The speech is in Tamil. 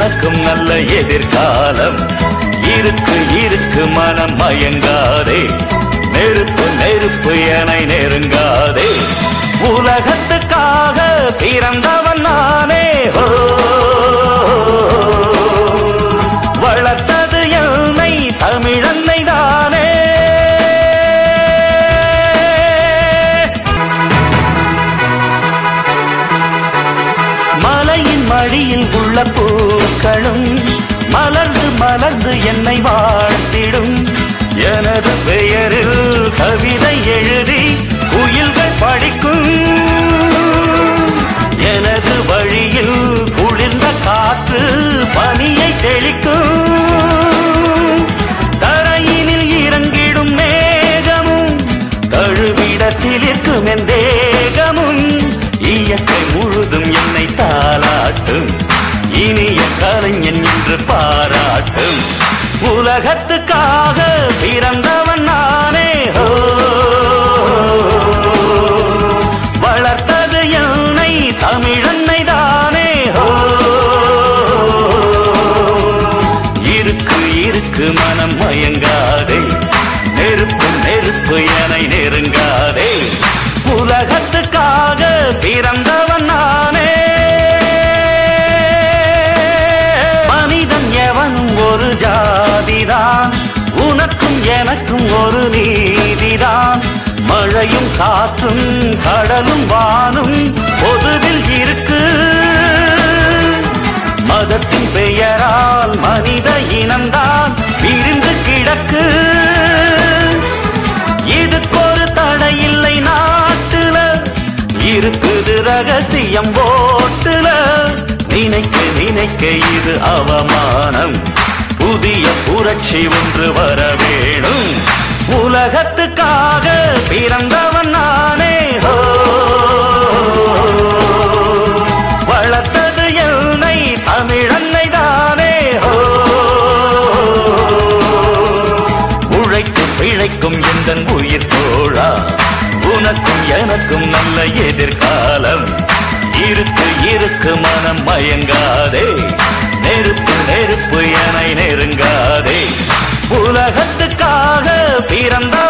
எதிர்காலம். இருக்கு இருக்கு மனம் மயங்காதே. நெருப்பு நெருப்பு என நெருங்காதே. உலகத்துக்காக பிறந்தவன் நானே. வளர்த்த மலையின் உள்ள பூக்களும் மலர்ந்து மலர்ந்து என்னை வாழ்த்திடும். எனது பெயரில் கவிதை எழுதி குயில்கள் படிக்கும். எனது வழியில் குளிர்ந்த காற்று பனியை தெளிக்கும். தரையினில் இறங்கிடும் மேகமும் தழுவிட சிலிர்க்கும் என் தேகமும். இயற்கை முழுதும் என்று பாராட்டும் உலகத்துக்காக பிறந்தவன் நானே. ஹோ வளர்த்தது என்னை தமிழன்னை தானே. ஹோ இருக்கு இருக்கு மனம் மயங்காதே. நெருப்பு நெருப்பு என நெருங்காதே மழையும் காற்றும் கடலும் வானும் பொதுவில் இருக்கு. மதத்தின் பெயரால் மனித இனம்தான் விரிந்து கிடக்கு. இதுக்கொரு தடை இல்லை நாட்டுல இருக்குது ரகசியம் ஓட்டுல. நினைக்க நினைக்க இது அவமானம். புதிய புரட்சி ஒன்று வர வேணும். உலகத்துக்காக பிறந்தவன் நானே ஹோ. வளர்த்தது என்னை தமிழன்னை தானே ஹோ. உழைத்து பிழைக்கும் எந்த உயிர் தோழா உனக்கும் எனக்கும் நல்ல எதிர்காலம். இருக்கு இருக்கு மனம் மயங்காதே. நெருப்பு நெருப்பு என நெருங்காதே. உலகத்துக்காக பிறந்த